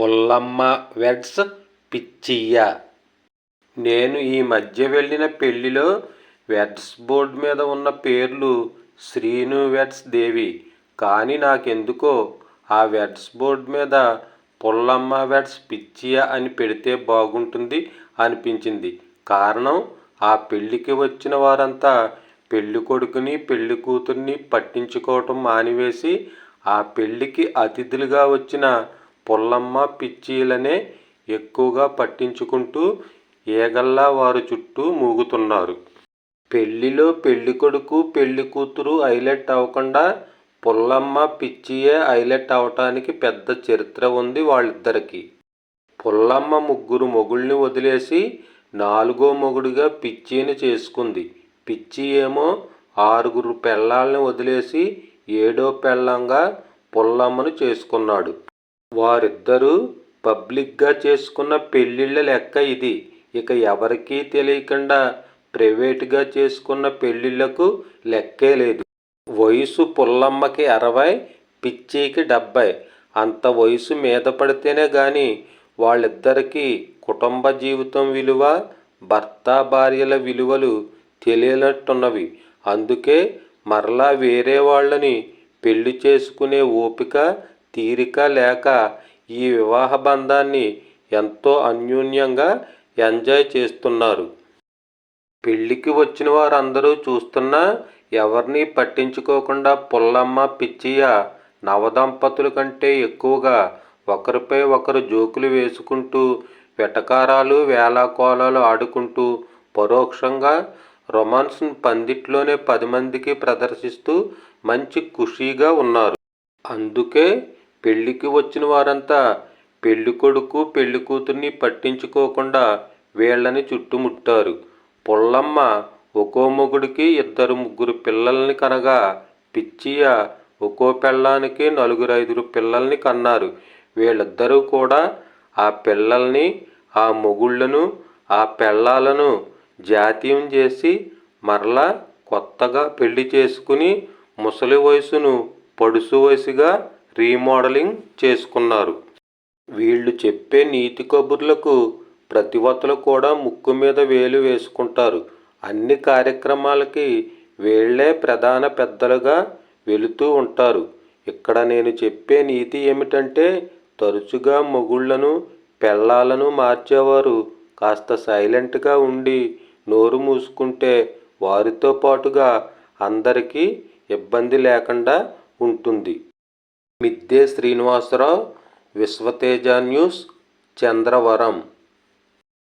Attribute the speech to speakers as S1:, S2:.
S1: Pullamma weds పిచ్చియ్య. నేను ఈ మధ్య వెళ్ళిన పెళ్ళిలో వెడ్స్ బోర్డు మీద ఉన్న పేర్లు శ్రీను వెడ్స్ దేవి. కానీ నాకెందుకో ఆ వెడ్స్ బోర్డు మీద పుల్లమ్మ వెడ్స్ పిచ్చియ అని పెడితే బాగుంటుంది అనిపించింది. కారణం ఆ పెళ్ళికి వచ్చిన వారంతా పెళ్ళి కొడుకుని పెళ్ళి కూతుర్ని పట్టించుకోవటం మానివేసి ఆ పెళ్ళికి అతిథులుగా వచ్చిన పుల్లమ్మ పిచ్చీలనే ఎక్కువగా పట్టించుకుంటూ ఈగల్లా వారి చుట్టూ మూగుతున్నారు. పెళ్ళిలో పెళ్ళి కొడుకు పెళ్ళి కూతురు హైలైట్ అవ్వకుండా పుల్లమ్మ పిచ్చియే హైలైట్ అవటానికి పెద్ద చరిత్ర ఉంది వాళ్ళిద్దరికి. పుల్లమ్మ ముగ్గురు మొగుల్ని వదిలేసి నాలుగో మొగుడుగా పిచ్చిని చేసుకుంది. పిచ్చి ఏమో ఆరుగురు పెళ్ళాలని వదిలేసి ఏడో పెళ్ళంగా పుల్లమ్మను చేసుకున్నాడు. వారిద్దరూ పబ్లిక్గా చేసుకున్న పెళ్ళిళ్ళ లెక్క ఇది. ఇక ఎవరికీ తెలియకుండా ప్రైవేట్గా చేసుకున్న పెళ్ళిళ్ళకు లెక్కే లేదు. వయసు పుల్లమ్మకి అరవై పిచ్చికి డెబ్బై. అంత వయసు మీద పడితేనే కానీ వాళ్ళిద్దరికీ కుటుంబ జీవితం విలువ భర్త భార్యల విలువలు తెలియనట్టున్నవి. అందుకే మరలా వేరే వాళ్ళని పెళ్ళి చేసుకునే ఓపిక తీరిక లేక ఈ వివాహ బంధాన్ని ఎంతో అన్యోన్యంగా ఎంజాయ్ చేస్తున్నారు. పెళ్ళికి వచ్చిన వారందరూ చూస్తున్నా ఎవరిని పట్టించుకోకుండా పుల్లమ్మ పిచ్చియ నవదంపతుల కంటే ఎక్కువగా ఒకరిపై ఒకరు జోకులు వేసుకుంటూ వెటకారాలు వేలాకోలాలు ఆడుకుంటూ పరోక్షంగా రొమాన్స్ను పందిట్లోనే పది మందికి ప్రదర్శిస్తూ మంచి ఖుషీగా ఉన్నారు. అందుకే పెళ్ళికి వచ్చిన వారంతా పెళ్ళి కొడుకు పెళ్ళి కూతుర్ని పట్టించుకోకుండా వీళ్ళని చుట్టుముట్టారు. పుల్లమ్మ ఒక్కో మొగుడికి ఇద్దరు ముగ్గురు పిల్లల్ని కనగా పిచ్చియ ఒక్కో పెళ్ళానికి నలుగురు ఐదుగురు పిల్లల్ని కన్నారు. వీళ్ళిద్దరూ కూడా ఆ పిల్లల్ని ఆ మొగుళ్ళను ఆ పెళ్ళాలను జాతీయం చేసి మరలా కొత్తగా పెళ్ళి చేసుకుని ముసలి వయసును పడుసు వయసుగా రీమోడలింగ్ చేసుకున్నారు. వీళ్ళు చెప్పే నీతి కబుర్లకు ప్రతివతలు కూడా ముక్కు మీద వేలు వేసుకుంటారు. అన్ని కార్యక్రమాలకి వీళ్ళే ప్రధాన పెద్దలుగా వెళుతూ ఉంటారు. ఇక్కడ నేను చెప్పే నీతి ఏమిటంటే తరచుగా మొగుళ్ళను పెళ్ళాలను మార్చేవారు కాస్త సైలెంట్గా ఉండి నోరు మూసుకుంటే వారితో పాటుగా అందరికీ ఇబ్బంది లేకుండా ఉంటుంది. మిద్దె శ్రీనివాసరావు విశ్వతేజ న్యూస్ చంద్రవరం.